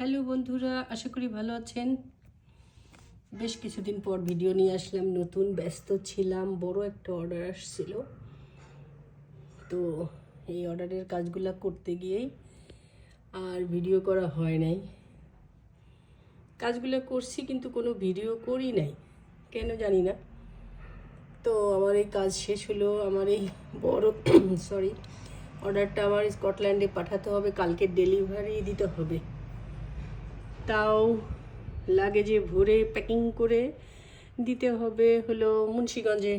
Hello বন্ধুরা, আশা করি ভালো আছেন। বেশ কিছুদিন পর ভিডিও নিয়ে আসলাম, নতুন, ব্যস্ত ছিলাম, বড় একটা অর্ডার আসছিল। তো এই অর্ডারের কাজগুলো করতে গিয়েই আর ভিডিও করা হয় নাই। কাজগুলো করছি কিন্তু কোনো ভিডিও করি নাই, কেন জানি না। তো আমার এই কাজ শেষ হলো, আমার এই বড় সরি অর্ডারটা আমার স্কটল্যান্ডে পাঠাতে হবে, কালকে ডেলিভারি দিতে হবে। তাও লাগেজে ভরে প্যাকিং করে দিতে হবে হলো মুন্সিগঞ্জে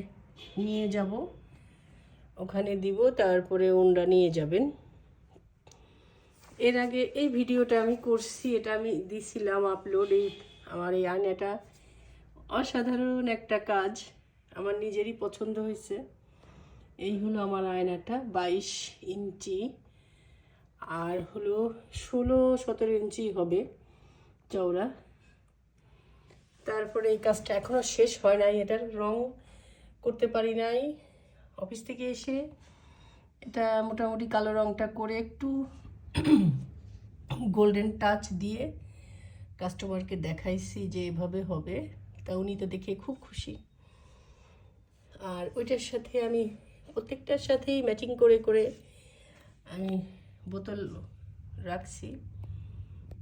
নিয়ে যাব। ওখানে দিব, তারপরে ওনরা নিয়ে যাবেন। এর আগে এই ভিডিওটা আমি করছি, এটা আমি দিছিলাম আপলোড এই আমার এই আয়নাটা। অসাধারণ একটা কাজ, আমার নিজেরই পছন্দ হয়েছে। এই হলো আমার আয়নাটা, বাইশ ইঞ্চি। আর হলো ষোলো সতেরো ইঞ্চি হবে। চওড়া। তারপরে এই কাজটা এখনও শেষ হয় নাই, এটার রং করতে পারি নাই। অফিস থেকে এসে এটা মোটামুটি কালো রংটা করে একটু গোল্ডেন টাচ দিয়ে কাস্টমারকে দেখাইছি যে এভাবে হবে, তা উনি তো দেখে খুব খুশি। আর ওইটার সাথে আমি প্রত্যেকটার সাথেই ম্যাচিং করে করে আমি বোতল রাখছি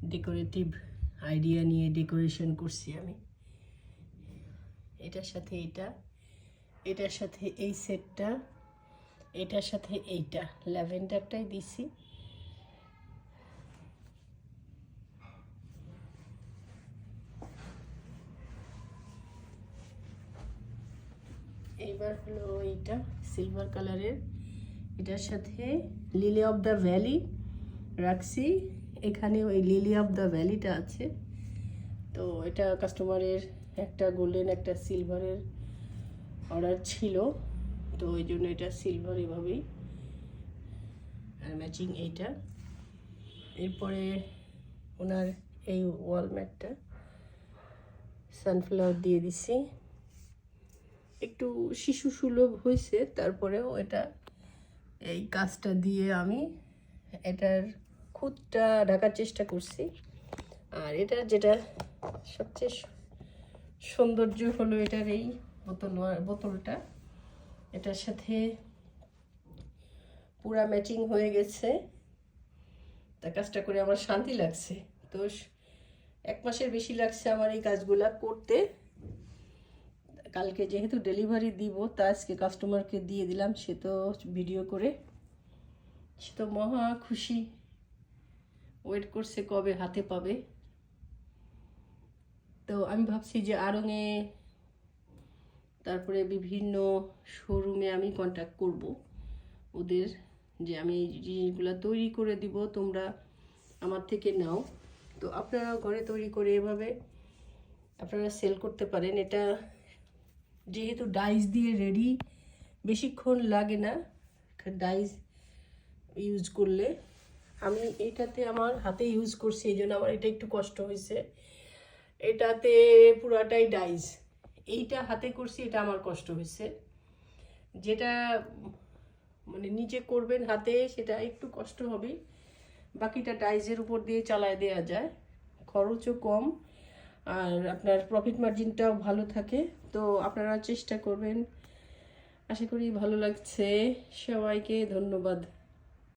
ডেকোরেটিভ আইডিয়া নিয়ে ডেকোরেশন করছি আমি। এটার সাথে এটা, এটার সাথে এই সেটটা এটার সাথে এইটা, ল্যাভেন্ডারটাই দিছি। এইবার হলো এইটা সিলভার কালারের এটার সাথে লিলি অফ দ্য ভ্যালি রাখছি। এখানে ওই লিলি অফ দ্য ভ্যালিটা আছে। তো এটা কাস্টমারের একটা গোল্ডেন একটা সিলভারের অর্ডার ছিল। তো ওই জন্য এটা সিলভার এভাবেই আর ম্যাচিং এইটা। এরপরে ওনার এই ওয়াল ম্যাটটা সানফ্লাওয়ার দিয়ে দিছি। একটু শিশু সুলভ হয়েছে তারপরেও এটা এই কাজটা দিয়ে আমি এটার খুদটা ঢাকার চেষ্টা করছি। আর এটা যেটা সবচেয়ে সৌন্দর্য হলো এটার এই বোতল, বোতলটা। এটার সাথে পুরা ম্যাচিং হয়ে গেছে। তা কাজটা করে আমার শান্তি লাগছে। তো এক মাসের বেশি লাগছে আমার এই কাজগুলা করতে। কালকে যেহেতু ডেলিভারি দিব, তা আজকে কাস্টমারকে দিয়ে দিলাম, সে তো ভিডিও করে। সে তো মহা খুশি। ওয়েট করছে কবে হাতে পাবে। তো আমি ভাবছি যে আড়ঙে তারপরে বিভিন্ন শোরুমে আমি কন্ট্যাক্ট করব। ওদের যে আমি এই জিনিসগুলো তৈরি করে দিব, তোমরা আমার থেকে নাও। তো আপনারা ঘরে তৈরি করে এভাবে আপনারা সেল করতে পারেন। এটা যেহেতু ডাইস দিয়ে রেডি বেশিক্ষণ লাগে না। ডাইস ইউজ করলে। আমি এটাতে আমার হাতে ইউজ করছি, এই জন্য আমার এটা একটু কষ্ট হয়েছে। এটাতে পুরাটাই ডাইস এইটা হাতে করছি, এটা আমার কষ্ট হয়েছে। যেটা মানে নিজে করবেন হাতে, সেটা একটু কষ্ট হবে। বাকিটা ডাইজের উপর দিয়ে চালায় দেওয়া যায়। খরচও কম। আর আপনার প্রফিট মার্জিনটাও ভালো থাকে। তো আপনারা চেষ্টা করবেন। আশা করি ভালো লাগছে। সবাইকে ধন্যবাদ।